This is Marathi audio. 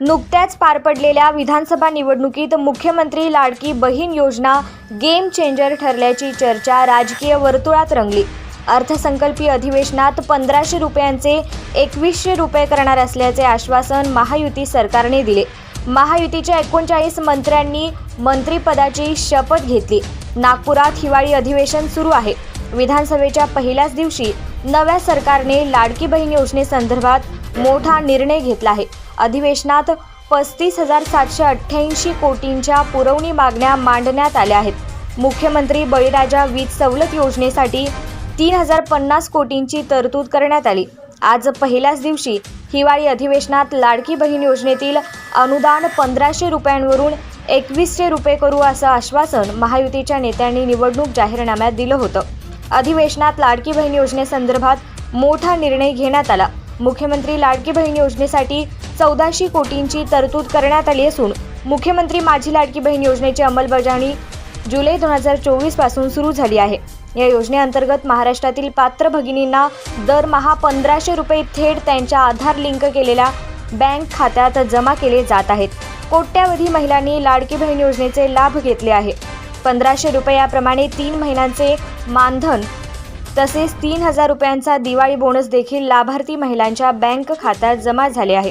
नुकत्याच पार पडलेल्या विधानसभा निवडणुकीत मुख्यमंत्री लाडकी बहीण योजना गेम चेंजर ठरल्याची चर्चा राजकीय वर्तुळात रंगली. अर्थसंकल्पीय अधिवेशनात पंधराशे रुपयांचे एकवीसशे रुपये करणार असल्याचे आश्वासन महायुती सरकारने दिले. महायुतीच्या एकोणचाळीस मंत्र्यांनी मंत्रिपदाची शपथ घेतली. नागपुरात हिवाळी अधिवेशन सुरू आहे. विधानसभेच्या पहिल्याच दिवशी नव्या सरकारने लाडकी बहीण योजनेसंदर्भात मोठा निर्णय घेतला आहे. अधिवेशनात पस्तीस हजार सातशे अठ्ठ्याऐंशी कोटींच्या पुरवणी मागण्या मांडण्यात आल्या आहेत. मुख्यमंत्री बळीराजा वीज सवलत योजनेसाठी तीन हजार पन्नास कोटींची तरतूद करण्यात आली. आज पहिल्याच दिवशी हिवाळी अधिवेशनात लाडकी बहीण योजनेतील अनुदान पंधराशे रुपयांवरून एकवीसशे रुपये करू असं आश्वासन महायुतीच्या नेत्यांनी निवडणूक जाहीरनाम्यात दिलं होतं. अधिवेशनात लाडकी बहीण योजनेसंदर्भात मोठा निर्णय घेण्यात आला. मुख्यमंत्री लाडकी बहीण योजनेसाठी चौदाशे कोटींची तरतूद करण्यात आली असून मुख्यमंत्री माझी लाडकी बहीण योजनेची अंमलबजावणी जुलै दोन हजार चोवीसपासून सुरू झाली आहे. या योजनेअंतर्गत महाराष्ट्रातील पात्र भगिनींना दरमहा पंधराशे रुपये थेट त्यांच्या आधार लिंक केलेल्या बँक खात्यात जमा केले जात आहेत. कोट्यावधी महिलांनी लाडकी बहीण योजनेचे लाभ घेतले आहे. पंधराशे रुपयाप्रमाणे तीन महिन्यांचे मानधन तसेच तीन हजार रुपयांचा दिवाळी बोनस देखील लाभार्थी महिलांच्या बँक खात्यात जमा झाले आहे.